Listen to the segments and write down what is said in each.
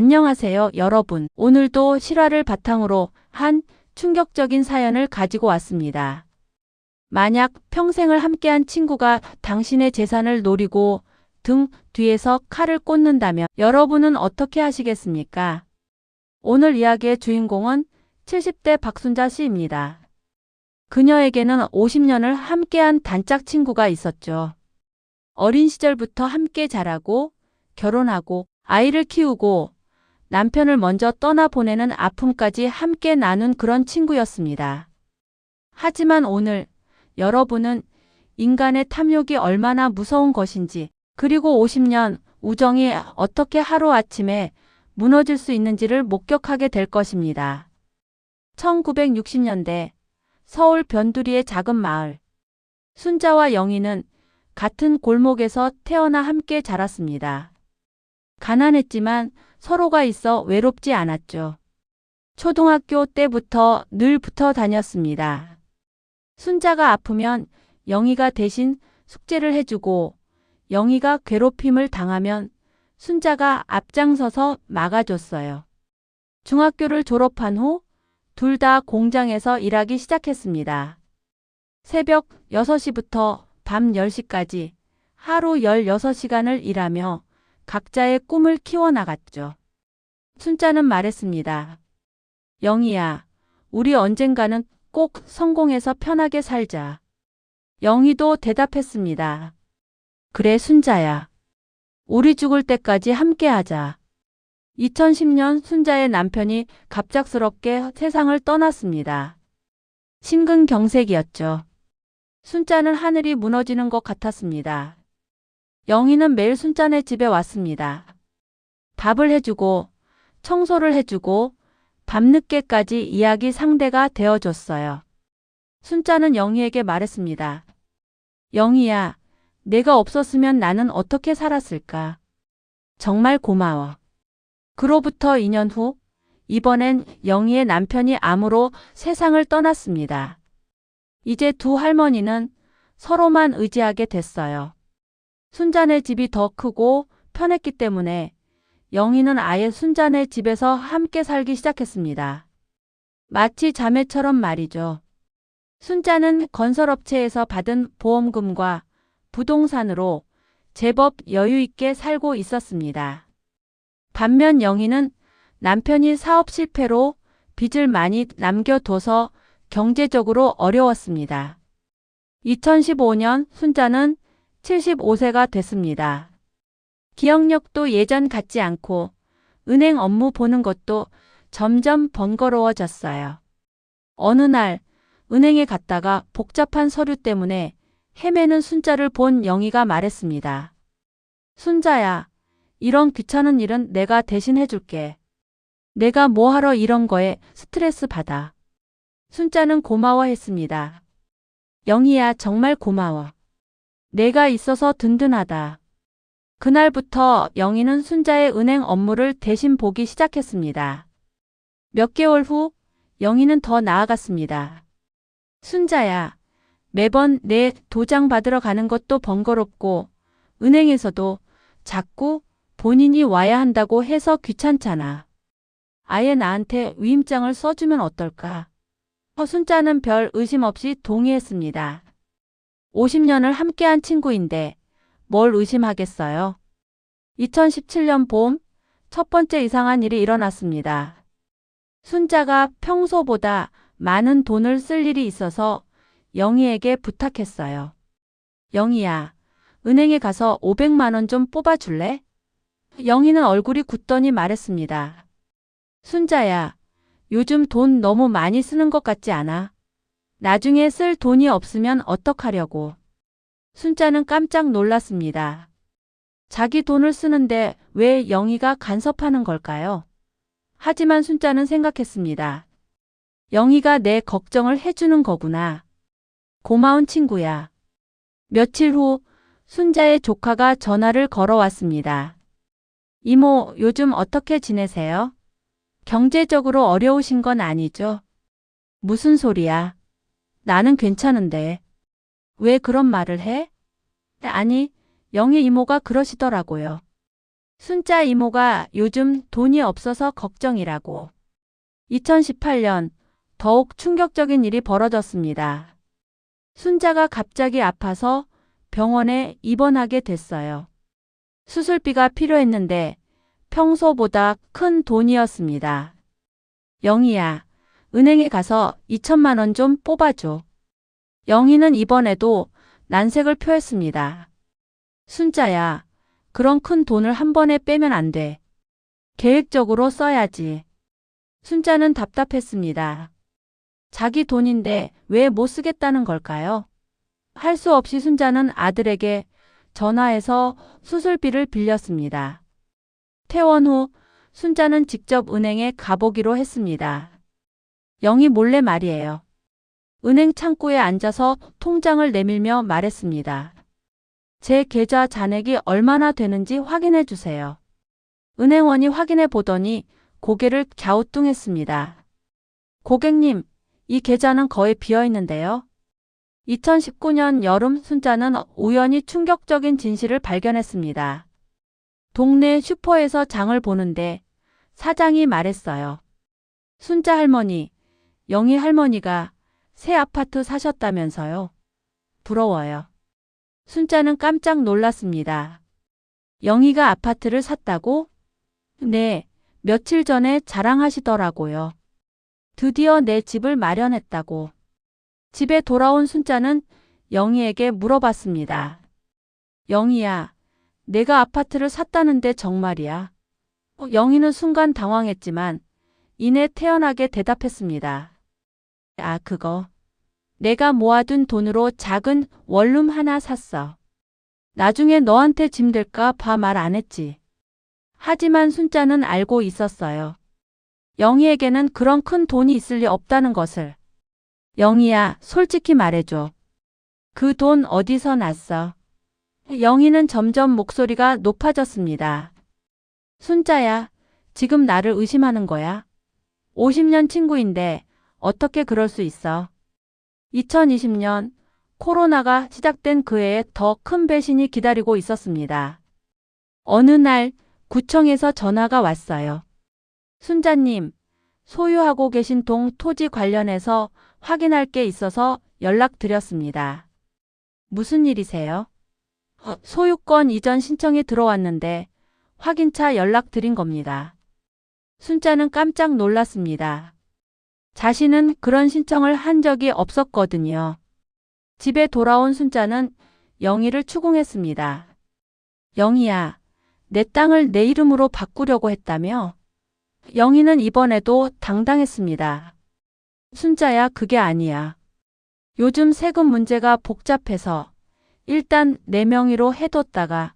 안녕하세요, 여러분. 오늘도 실화를 바탕으로 한 충격적인 사연을 가지고 왔습니다. 만약 평생을 함께한 친구가 당신의 재산을 노리고 등 뒤에서 칼을 꽂는다면 여러분은 어떻게 하시겠습니까? 오늘 이야기의 주인공은 70대 박순자 씨입니다. 그녀에게는 50년을 함께한 단짝 친구가 있었죠. 어린 시절부터 함께 자라고 결혼하고 아이를 키우고 남편을 먼저 떠나보내는 아픔까지 함께 나눈 그런 친구였습니다. 하지만 오늘 여러분은 인간의 탐욕이 얼마나 무서운 것인지 그리고 50년 우정이 어떻게 하루아침에 무너질 수 있는지를 목격하게 될 것입니다. 1960년대 서울 변두리의 작은 마을 순자와 영희는 같은 골목에서 태어나 함께 자랐습니다. 가난했지만 서로가 있어 외롭지 않았죠. 초등학교 때부터 늘 붙어 다녔습니다. 순자가 아프면 영희가 대신 숙제를 해주고 영희가 괴롭힘을 당하면 순자가 앞장서서 막아줬어요. 중학교를 졸업한 후 둘 다 공장에서 일하기 시작했습니다. 새벽 6시부터 밤 10시까지 하루 16시간을 일하며 각자의 꿈을 키워나갔죠. 순자는 말했습니다. 영희야, 우리 언젠가는 꼭 성공해서 편하게 살자. 영희도 대답했습니다. 그래, 순자야. 우리 죽을 때까지 함께 하자. 2010년 순자의 남편이 갑작스럽게 세상을 떠났습니다. 심근경색이었죠. 순자는 하늘이 무너지는 것 같았습니다. 영희는 매일 순자네 집에 왔습니다. 밥을 해주고 청소를 해주고 밤늦게까지 이야기 상대가 되어줬어요. 순자는 영희에게 말했습니다. 영희야, 내가 없었으면 나는 어떻게 살았을까? 정말 고마워. 그로부터 2년 후, 이번엔 영희의 남편이 암으로 세상을 떠났습니다. 이제 두 할머니는 서로만 의지하게 됐어요. 순자네 집이 더 크고 편했기 때문에 영희는 아예 순자네 집에서 함께 살기 시작했습니다. 마치 자매처럼 말이죠. 순자는 건설업체에서 받은 보험금과 부동산으로 제법 여유 있게 살고 있었습니다. 반면 영희는 남편이 사업 실패로 빚을 많이 남겨둬서 경제적으로 어려웠습니다. 2015년 순자는 75세가 됐습니다. 기억력도 예전 같지 않고 은행 업무 보는 것도 점점 번거로워졌어요. 어느 날 은행에 갔다가 복잡한 서류 때문에 헤매는 순자를 본 영희가 말했습니다. 순자야, 이런 귀찮은 일은 내가 대신 해줄게. 내가 뭐하러 이런 거에 스트레스 받아. 순자는 고마워했습니다. 영희야, 정말 고마워. 내가 있어서 든든하다. 그날부터 영희는 순자의 은행 업무를 대신 보기 시작했습니다. 몇 개월 후 영희는 더 나아갔습니다. 순자야, 매번 내 도장 받으러 가는 것도 번거롭고 은행에서도 자꾸 본인이 와야 한다고 해서 귀찮잖아. 아예 나한테 위임장을 써주면 어떨까? 허순자는 별 의심 없이 동의했습니다. 50년을 함께한 친구인데 뭘 의심하겠어요? 2017년 봄 첫 번째 이상한 일이 일어났습니다. 순자가 평소보다 많은 돈을 쓸 일이 있어서 영희에게 부탁했어요. 영희야, 은행에 가서 500만 원 좀 뽑아줄래? 영희는 얼굴이 굳더니 말했습니다. 순자야, 요즘 돈 너무 많이 쓰는 것 같지 않아? 나중에 쓸 돈이 없으면 어떡하려고. 순자는 깜짝 놀랐습니다. 자기 돈을 쓰는데 왜 영희가 간섭하는 걸까요? 하지만 순자는 생각했습니다. 영희가 내 걱정을 해주는 거구나. 고마운 친구야. 며칠 후 순자의 조카가 전화를 걸어왔습니다. 이모, 요즘 어떻게 지내세요? 경제적으로 어려우신 건 아니죠? 무슨 소리야? 나는 괜찮은데. 왜 그런 말을 해? 아니, 영희 이모가 그러시더라고요. 순자 이모가 요즘 돈이 없어서 걱정이라고. 2018년 더욱 충격적인 일이 벌어졌습니다. 순자가 갑자기 아파서 병원에 입원하게 됐어요. 수술비가 필요했는데 평소보다 큰 돈이었습니다. 영희야, 은행에 가서 2천만 원 좀 뽑아줘. 영희는 이번에도 난색을 표했습니다. 순자야, 그런 큰 돈을 한 번에 빼면 안 돼. 계획적으로 써야지. 순자는 답답했습니다. 자기 돈인데 왜 못 쓰겠다는 걸까요? 할 수 없이 순자는 아들에게 전화해서 수술비를 빌렸습니다. 퇴원 후 순자는 직접 은행에 가보기로 했습니다. 영희 몰래 말이에요. 은행 창구에 앉아서 통장을 내밀며 말했습니다. 제 계좌 잔액이 얼마나 되는지 확인해 주세요. 은행원이 확인해 보더니 고개를 갸우뚱했습니다. 고객님, 이 계좌는 거의 비어 있는데요. 2019년 여름 순자는 우연히 충격적인 진실을 발견했습니다. 동네 슈퍼에서 장을 보는데 사장이 말했어요. 순자 할머니, 영희 할머니가 새 아파트 사셨다면서요. 부러워요. 순자는 깜짝 놀랐습니다. 영희가 아파트를 샀다고? 네, 며칠 전에 자랑하시더라고요. 드디어 내 집을 마련했다고. 집에 돌아온 순자는 영희에게 물어봤습니다. 영희야, 내가 아파트를 샀다는데 정말이야. 어, 영희는 순간 당황했지만 이내 태연하게 대답했습니다. 아, 그거. 내가 모아둔 돈으로 작은 원룸 하나 샀어. 나중에 너한테 짐 될까 봐 말 안 했지. 하지만 순자는 알고 있었어요. 영희에게는 그런 큰 돈이 있을 리 없다는 것을. 영희야, 솔직히 말해줘. 그 돈 어디서 났어? 영희는 점점 목소리가 높아졌습니다. 순자야, 지금 나를 의심하는 거야? 50년 친구인데 어떻게 그럴 수 있어? 2020년 코로나가 시작된 그 해에 더 큰 배신이 기다리고 있었습니다. 어느 날 구청에서 전화가 왔어요. 순자님, 소유하고 계신 동 토지 관련해서 확인할 게 있어서 연락드렸습니다. 무슨 일이세요? 어, 소유권 이전 신청이 들어왔는데 확인차 연락드린 겁니다. 순자는 깜짝 놀랐습니다. 자신은 그런 신청을 한 적이 없었거든요. 집에 돌아온 순자는 영희를 추궁했습니다. 영희야, 내 땅을 내 이름으로 바꾸려고 했다며? 영희는 이번에도 당당했습니다. 순자야, 그게 아니야. 요즘 세금 문제가 복잡해서 일단 내 명의로 해뒀다가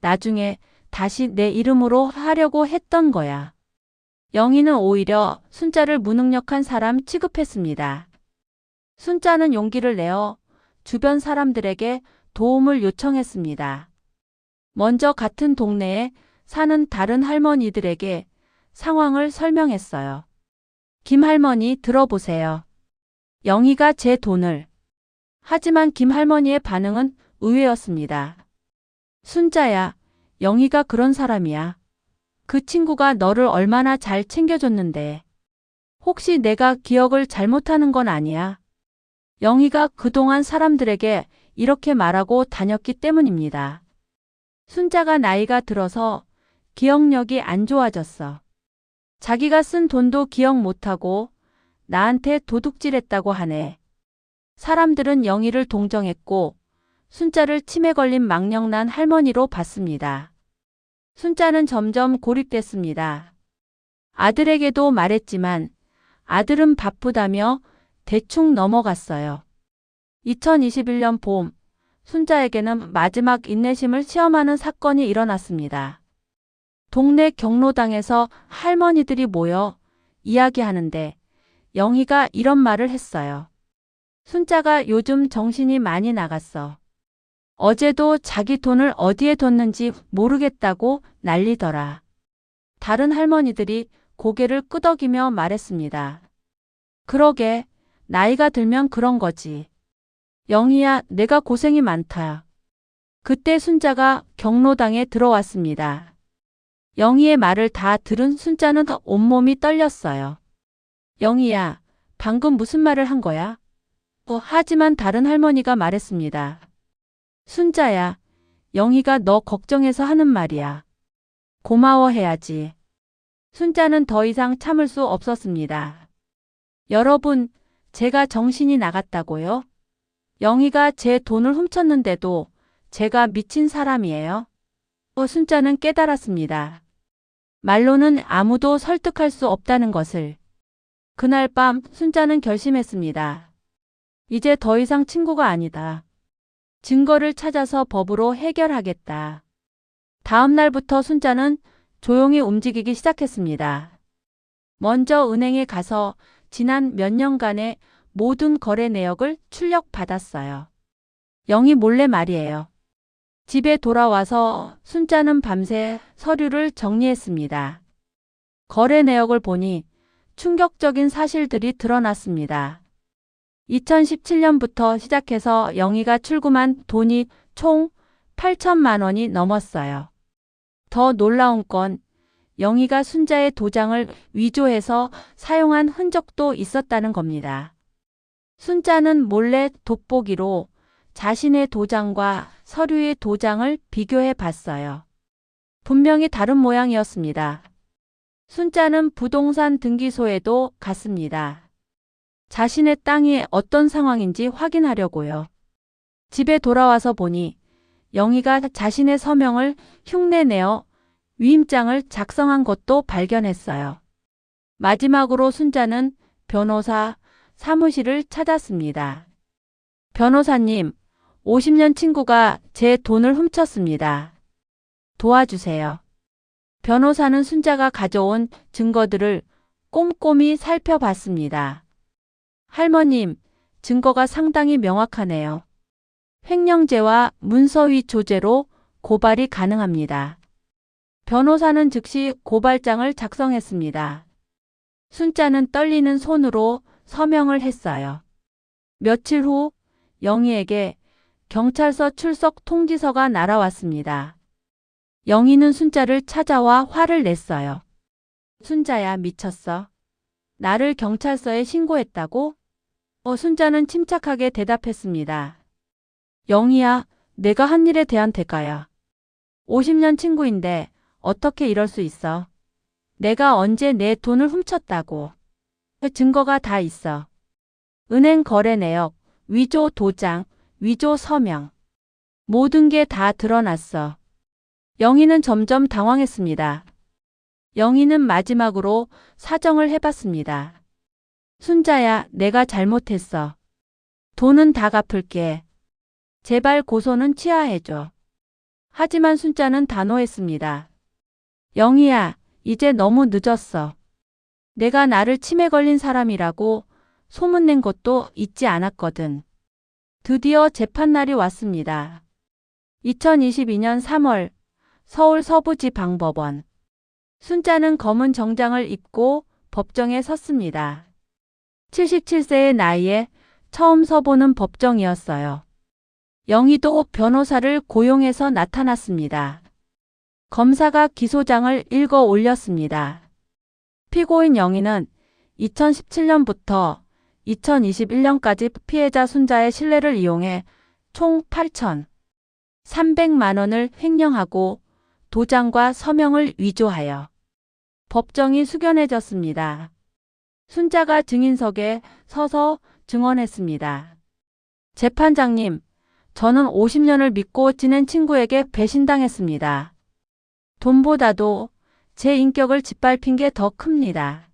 나중에 다시 내 이름으로 하려고 했던 거야. 영희는 오히려 순자를 무능력한 사람 취급했습니다. 순자는 용기를 내어 주변 사람들에게 도움을 요청했습니다. 먼저 같은 동네에 사는 다른 할머니들에게 상황을 설명했어요. 김 할머니 들어보세요. 영희가 제 돈을. 하지만 김 할머니의 반응은 의외였습니다. 순자야, 영희가 그런 사람이야. 그 친구가 너를 얼마나 잘 챙겨줬는데. 혹시 내가 기억을 잘못하는 건 아니야. 영희가 그동안 사람들에게 이렇게 말하고 다녔기 때문입니다. 순자가 나이가 들어서 기억력이 안 좋아졌어. 자기가 쓴 돈도 기억 못하고 나한테 도둑질했다고 하네. 사람들은 영희를 동정했고 순자를 치매 걸린 망령난 할머니로 봤습니다. 순자는 점점 고립됐습니다. 아들에게도 말했지만 아들은 바쁘다며 대충 넘어갔어요. 2021년 봄, 순자에게는 마지막 인내심을 시험하는 사건이 일어났습니다. 동네 경로당에서 할머니들이 모여 이야기하는데 영희가 이런 말을 했어요. 순자가 요즘 정신이 많이 나갔어. 어제도 자기 돈을 어디에 뒀는지 모르겠다고 난리더라. 다른 할머니들이 고개를 끄덕이며 말했습니다. 그러게, 나이가 들면 그런 거지. 영희야, 내가 고생이 많다. 그때 순자가 경로당에 들어왔습니다. 영희의 말을 다 들은 순자는 온몸이 떨렸어요. 영희야, 방금 무슨 말을 한 거야? 어, 하지만 다른 할머니가 말했습니다. 순자야, 영희가 너 걱정해서 하는 말이야. 고마워해야지. 순자는 더 이상 참을 수 없었습니다. 여러분, 제가 정신이 나갔다고요? 영희가 제 돈을 훔쳤는데도 제가 미친 사람이에요? 어, 순자는 깨달았습니다. 말로는 아무도 설득할 수 없다는 것을. 그날 밤 순자는 결심했습니다. 이제 더 이상 친구가 아니다. 증거를 찾아서 법으로 해결하겠다. 다음 날부터 순자는 조용히 움직이기 시작했습니다. 먼저 은행에 가서 지난 몇 년간의 모든 거래 내역을 출력받았어요. 영희 몰래 말이에요. 집에 돌아와서 순자는 밤새 서류를 정리했습니다. 거래 내역을 보니 충격적인 사실들이 드러났습니다. 2017년부터 시작해서 영희가 출금한 돈이 총 8천만 원이 넘었어요. 더 놀라운 건 영희가 순자의 도장을 위조해서 사용한 흔적도 있었다는 겁니다. 순자는 몰래 돋보기로 자신의 도장과 서류의 도장을 비교해 봤어요. 분명히 다른 모양이었습니다. 순자는 부동산 등기소에도 갔습니다. 자신의 땅이 어떤 상황인지 확인하려고요. 집에 돌아와서 보니 영희가 자신의 서명을 흉내내어 위임장을 작성한 것도 발견했어요. 마지막으로 순자는 변호사 사무실을 찾았습니다. 변호사님, 50년 친구가 제 돈을 훔쳤습니다. 도와주세요. 변호사는 순자가 가져온 증거들을 꼼꼼히 살펴봤습니다. 할머님, 증거가 상당히 명확하네요. 횡령죄와 문서위 조제로 고발이 가능합니다. 변호사는 즉시 고발장을 작성했습니다. 순자는 떨리는 손으로 서명을 했어요. 며칠 후 영희에게 경찰서 출석 통지서가 날아왔습니다. 영희는 순자를 찾아와 화를 냈어요. 순자야 미쳤어. 나를 경찰서에 신고했다고? 어, 순자는 침착하게 대답했습니다. 영희야, 내가 한 일에 대한 대가야. 50년 친구인데 어떻게 이럴 수 있어? 내가 언제 내 돈을 훔쳤다고. 증거가 다 있어. 은행 거래 내역, 위조 도장, 위조 서명. 모든 게 다 드러났어. 영희는 점점 당황했습니다. 영희는 마지막으로 사정을 해봤습니다. 순자야, 내가 잘못했어. 돈은 다 갚을게. 제발 고소는 취하해줘. 하지만 순자는 단호했습니다. 영희야, 이제 너무 늦었어. 내가 나를 치매 걸린 사람이라고 소문낸 것도 잊지 않았거든. 드디어 재판날이 왔습니다. 2022년 3월 서울 서부지방법원. 순자는 검은 정장을 입고 법정에 섰습니다. 77세의 나이에 처음 서보는 법정이었어요. 영희도 변호사를 고용해서 나타났습니다. 검사가 기소장을 읽어 올렸습니다. 피고인 영희는 2017년부터 2021년까지 피해자 순자의 신뢰를 이용해 총 8,300만 원을 횡령하고 도장과 서명을 위조하여 법정이 숙연해졌습니다. 순자가 증인석에 서서 증언했습니다. 재판장님, 저는 50년을 믿고 지낸 친구에게 배신당했습니다. 돈보다도 제 인격을 짓밟힌 게 더 큽니다.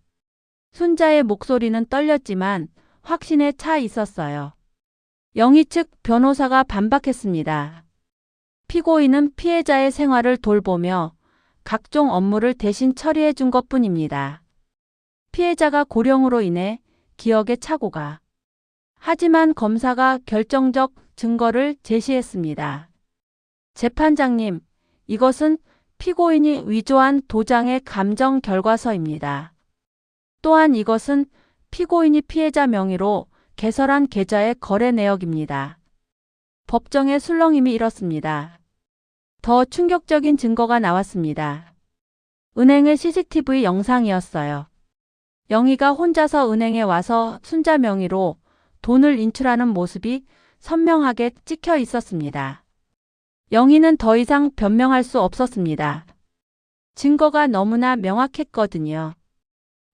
순자의 목소리는 떨렸지만 확신에 차 있었어요. 영희 측 변호사가 반박했습니다. 피고인은 피해자의 생활을 돌보며 각종 업무를 대신 처리해 준 것 뿐입니다. 피해자가 고령으로 인해 기억의 착오가. 하지만 검사가 결정적 증거를 제시했습니다. 재판장님, 이것은 피고인이 위조한 도장의 감정 결과서입니다. 또한 이것은 피고인이 피해자 명의로 개설한 계좌의 거래 내역입니다. 법정의 술렁임이 일었습니다. 더 충격적인 증거가 나왔습니다. 은행의 CCTV 영상이었어요. 영희가 혼자서 은행에 와서 순자 명의로 돈을 인출하는 모습이 선명하게 찍혀 있었습니다. 영희는 더 이상 변명할 수 없었습니다. 증거가 너무나 명확했거든요.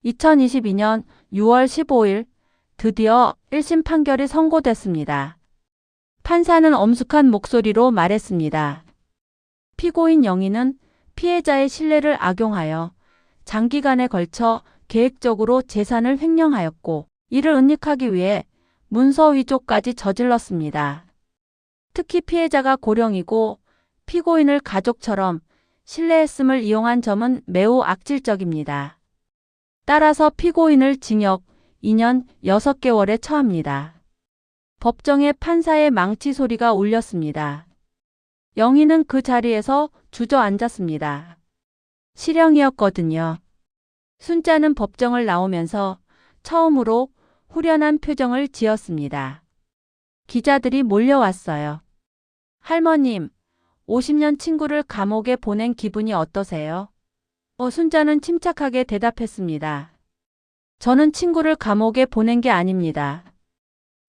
2022년 6월 15일 드디어 1심 판결이 선고됐습니다. 판사는 엄숙한 목소리로 말했습니다. 피고인 영희는 피해자의 신뢰를 악용하여 장기간에 걸쳐 계획적으로 재산을 횡령하였고 이를 은닉하기 위해 문서 위조까지 저질렀습니다. 특히 피해자가 고령이고 피고인을 가족처럼 신뢰했음을 이용한 점은 매우 악질적입니다. 따라서 피고인을 징역 2년 6개월에 처합니다. 법정에 판사의 망치 소리가 울렸습니다. 영희는 그 자리에서 주저앉았습니다. 실형이었거든요. 순자는 법정을 나오면서 처음으로 후련한 표정을 지었습니다. 기자들이 몰려왔어요. 할머님, 50년 친구를 감옥에 보낸 기분이 어떠세요? 어, 순자는 침착하게 대답했습니다. 저는 친구를 감옥에 보낸 게 아닙니다.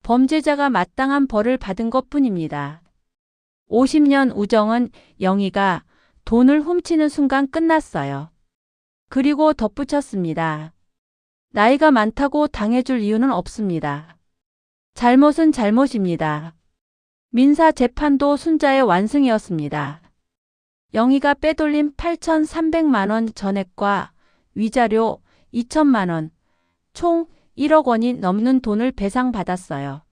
범죄자가 마땅한 벌을 받은 것 뿐입니다. 50년 우정은 영희가 돈을 훔치는 순간 끝났어요. 그리고 덧붙였습니다. 나이가 많다고 당해줄 이유는 없습니다. 잘못은 잘못입니다. 민사 재판도 순자의 완승이었습니다. 영희가 빼돌린 8,300만 원 전액과 위자료 2천만 원, 총 1억 원이 넘는 돈을 배상받았어요.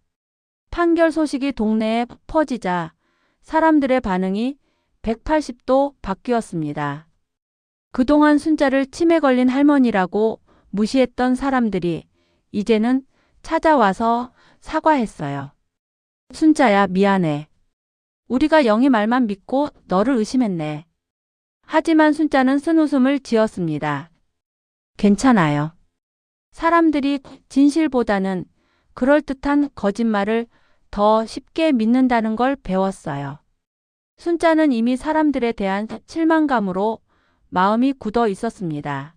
판결 소식이 동네에 퍼지자 사람들의 반응이 180도 바뀌었습니다. 그동안 순자를 치매 걸린 할머니라고 무시했던 사람들이 이제는 찾아와서 사과했어요. 순자야, 미안해. 우리가 영희 말만 믿고 너를 의심했네. 하지만 순자는 쓴 웃음을 지었습니다. 괜찮아요. 사람들이 진실보다는 그럴듯한 거짓말을 더 쉽게 믿는다는 걸 배웠어요. 순자는 이미 사람들에 대한 실망감으로 마음이 굳어 있었습니다.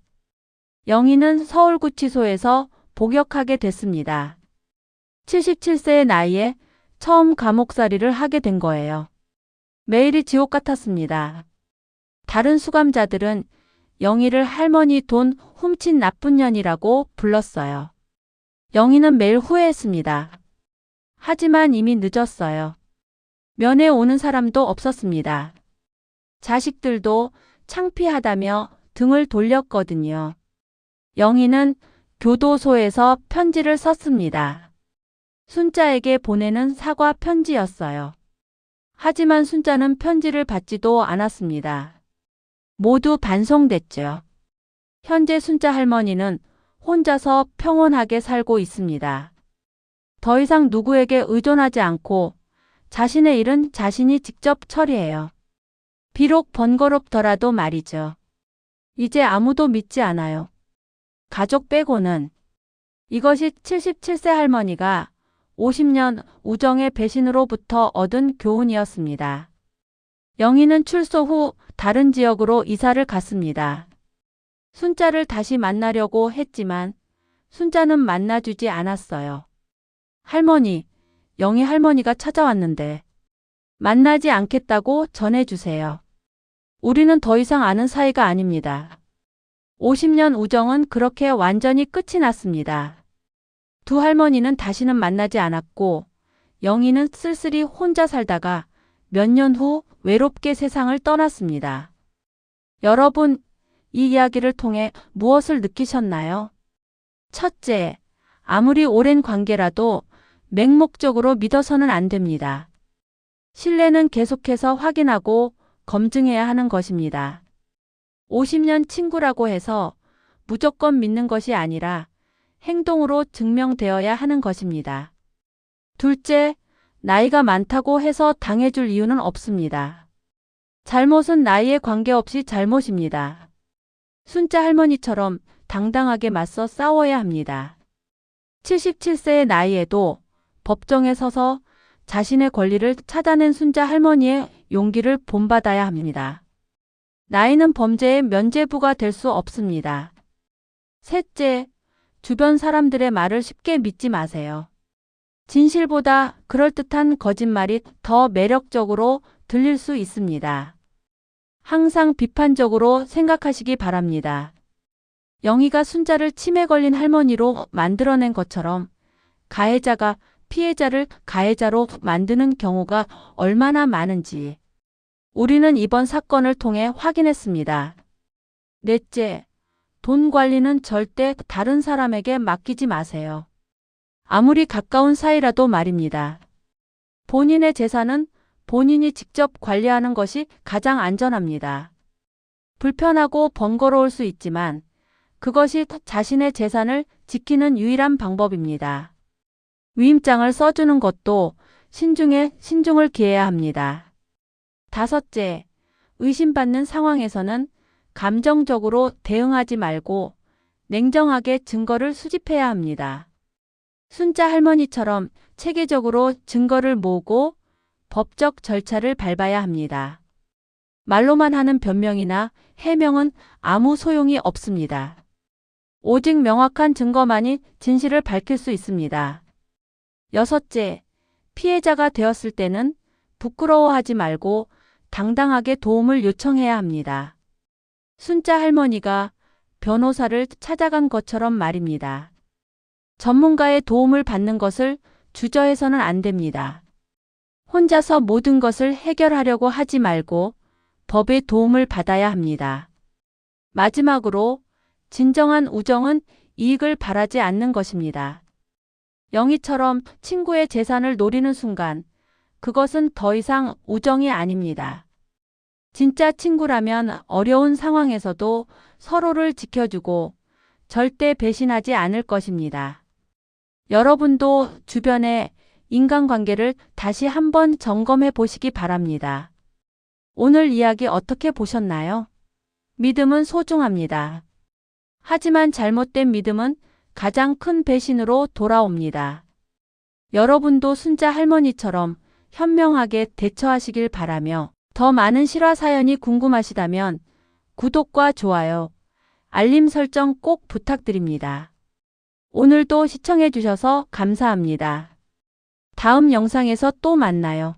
영희는 서울구치소에서 복역하게 됐습니다. 77세의 나이에 처음 감옥살이를 하게 된 거예요. 매일이 지옥 같았습니다. 다른 수감자들은 영희를 할머니 돈 훔친 나쁜 년이라고 불렀어요. 영희는 매일 후회했습니다. 하지만 이미 늦었어요. 면회 오는 사람도 없었습니다. 자식들도 창피하다며 등을 돌렸거든요. 영희는 교도소에서 편지를 썼습니다. 순자에게 보내는 사과 편지였어요. 하지만 순자는 편지를 받지도 않았습니다. 모두 반송됐죠. 현재 순자 할머니는 혼자서 평온하게 살고 있습니다. 더 이상 누구에게 의존하지 않고 자신의 일은 자신이 직접 처리해요. 비록 번거롭더라도 말이죠. 이제 아무도 믿지 않아요. 가족 빼고는 이것이 77세 할머니가 50년 우정의 배신으로부터 얻은 교훈이었습니다. 영희는 출소 후 다른 지역으로 이사를 갔습니다. 순자를 다시 만나려고 했지만 순자는 만나주지 않았어요. 할머니, 영희 할머니가 찾아왔는데 만나지 않겠다고 전해주세요. 우리는 더 이상 아는 사이가 아닙니다. 50년 우정은 그렇게 완전히 끝이 났습니다. 두 할머니는 다시는 만나지 않았고 영희는 쓸쓸히 혼자 살다가 몇 년 후 외롭게 세상을 떠났습니다. 여러분, 이 이야기를 통해 무엇을 느끼셨나요? 첫째, 아무리 오랜 관계라도 맹목적으로 믿어서는 안 됩니다. 신뢰는 계속해서 확인하고 검증해야 하는 것입니다. 50년 친구라고 해서 무조건 믿는 것이 아니라 행동으로 증명되어야 하는 것입니다. 둘째, 나이가 많다고 해서 당해줄 이유는 없습니다. 잘못은 나이에 관계없이 잘못입니다. 순자 할머니처럼 당당하게 맞서 싸워야 합니다. 77세의 나이에도 법정에 서서 자신의 권리를 찾아낸 순자 할머니의 용기를 본받아야 합니다. 나이는 범죄의 면죄부가 될 수 없습니다. 셋째, 주변 사람들의 말을 쉽게 믿지 마세요. 진실보다 그럴듯한 거짓말이 더 매력적으로 들릴 수 있습니다. 항상 비판적으로 생각하시기 바랍니다. 영희가 순자를 치매 걸린 할머니로 만들어낸 것처럼 가해자가 피해자를 가해자로 만드는 경우가 얼마나 많은지 우리는 이번 사건을 통해 확인했습니다. 넷째, 돈 관리는 절대 다른 사람에게 맡기지 마세요. 아무리 가까운 사이라도 말입니다. 본인의 재산은 본인이 직접 관리하는 것이 가장 안전합니다. 불편하고 번거로울 수 있지만 그것이 자신의 재산을 지키는 유일한 방법입니다. 위임장을 써주는 것도 신중에 신중을 기해야 합니다. 다섯째, 의심받는 상황에서는 감정적으로 대응하지 말고 냉정하게 증거를 수집해야 합니다. 순자 할머니처럼 체계적으로 증거를 모으고 법적 절차를 밟아야 합니다. 말로만 하는 변명이나 해명은 아무 소용이 없습니다. 오직 명확한 증거만이 진실을 밝힐 수 있습니다. 여섯째, 피해자가 되었을 때는 부끄러워하지 말고 당당하게 도움을 요청해야 합니다. 순자 할머니가 변호사를 찾아간 것처럼 말입니다. 전문가의 도움을 받는 것을 주저해서는 안 됩니다. 혼자서 모든 것을 해결하려고 하지 말고 법의 도움을 받아야 합니다. 마지막으로 진정한 우정은 이익을 바라지 않는 것입니다. 영희처럼 친구의 재산을 노리는 순간 그것은 더 이상 우정이 아닙니다. 진짜 친구라면 어려운 상황에서도 서로를 지켜주고 절대 배신하지 않을 것입니다. 여러분도 주변의 인간관계를 다시 한번 점검해 보시기 바랍니다. 오늘 이야기 어떻게 보셨나요? 믿음은 소중합니다. 하지만 잘못된 믿음은 가장 큰 배신으로 돌아옵니다. 여러분도 순자 할머니처럼 현명하게 대처하시길 바라며 더 많은 실화 사연이 궁금하시다면 구독과 좋아요, 알림 설정 꼭 부탁드립니다. 오늘도 시청해 주셔서 감사합니다. 다음 영상에서 또 만나요.